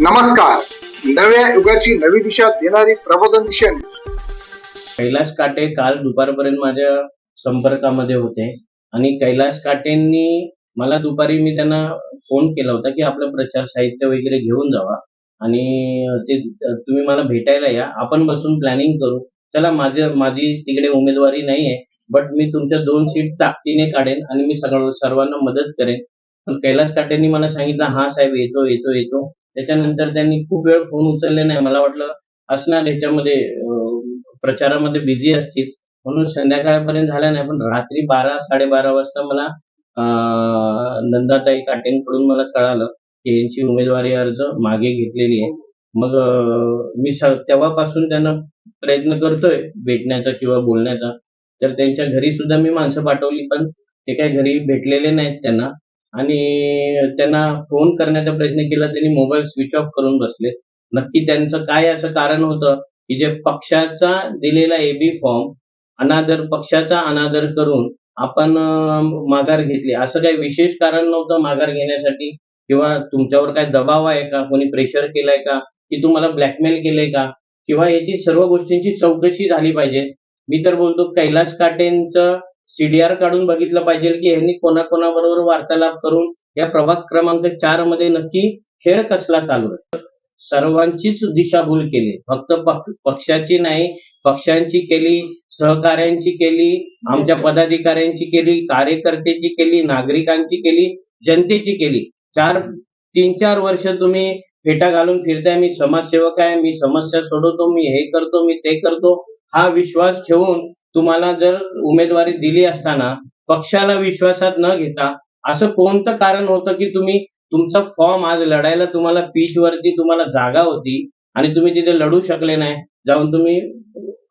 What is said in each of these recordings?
नमस्कार. नव्या युगाची नवी दिशा देणारी प्रबोधन दिशा कैलास काटे काल दुपारपर्यंत माझ्या संपर्कामध्ये होते. आणि कैलास काटेंनी मला दुपारी मी त्यांना फोन केला होता की आपलं प्रचार साहित्य वगैरे घेऊन जावा. आणि ते तुम्ही मला भेटायला या. आपण बसून प्लॅनिंग करू. चला माझे माझी तिकडे उमेदवारी नाही आहे बट मी तुमच्या दोन सीट ताकदीने काढेन आणि मी सगळं सर्वांना मदत करेन. पण कैलास काटेंनी मला सांगितलं हा साहेब येतो येतो येतो. त्याच्यानंतर त्यांनी खूप वेळ फोन उचलले नाही. मला वाटलं असणार याच्यामध्ये प्रचारामध्ये बिझी असतील. म्हणून संध्याकाळपर्यंत झाला नाही पण रात्री बारा साडेबारा वाजता मला नंदाताई काटेंकडून मला कळालं की यांची उमेदवारी अर्ज मागे घेतलेली आहे. मग मी तेव्हापासून त्यांना प्रयत्न करतोय भेटण्याचा किंवा बोलण्याचा. तर त्यांच्या घरी सुद्धा मी माणसं पाठवली पण ते काही घरी भेटलेले नाहीत त्यांना. आणि त्यांना फोन करण्याचा प्रयत्न केला त्यांनी मोबाईल स्विच ऑफ करून बसले. नक्की त्यांचं काय असं कारण होतं की जे पक्षाचा दिलेला एबी फॉर्म अनादर पक्षाचा अनादर करून आपण माघार घेतली. असं काही विशेष कारण नव्हतं माघार घेण्यासाठी? किंवा तुमच्यावर काय दबाव आहे का? कोणी प्रेशर केलाय का? की तुम्हाला ब्लॅकमेल केलंय का? किंवा याची सर्व गोष्टींची चौकशी झाली पाहिजे. मी तर बोलतो कैलास काटेंचं सीडीआर काढून बघितलं पाहिजे की यांनी कोणाकोणाबरोबर वार्तालाप करून या प्रभाग क्रमांक चारमध्ये नक्की खेळ कसला चालू आहे? सर्वांचीच दिशाभूल केली. फक्त पक्षाची नाही पक्षांची केली सहकाऱ्यांची केली आमच्या पदाधिकाऱ्यांची केली कार्यकर्त्याची केली नागरिकांची केली जनतेची केली. चार तीन चार वर्ष तुम्ही फेटा घालून फिरताय. मी समाजसेवक आहे मी समस्या सोडवतो मी हे करतो मी ते करतो. हा विश्वास ठेवून तुम्हाला जर उमेदवारी दिली असताना पक्षाला विश्वासात न घेता असं कोणतं कारण होतं की तुम्ही तुमचा फॉर्म आज लढायला तुम्हाला पीच वरती तुम्हाला जागा होती आणि तुम्ही तिथे लढू शकले नाही जाऊन तुम्ही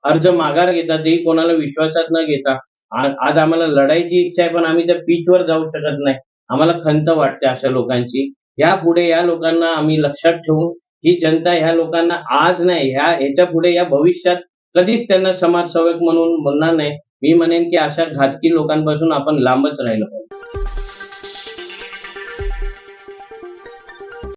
अर्ज माघार घेता तेही कोणाला विश्वासात न घेता. आज आम्हाला लढायची इच्छा आहे पण आम्ही त्या पीचवर जाऊ शकत नाही. आम्हाला खंत वाटते अशा लोकांची. यापुढे या लोकांना आम्ही लक्षात ठेवून ही जनता ह्या लोकांना आज नाही ह्या ह्याच्या पुढे या भविष्यात कधीच त्यांना समाजसेवक म्हणून म्हणणार नाही. मी म्हणेन की अशा घातकी लोकांपासून आपण लांबच राहिलं पाहिजे.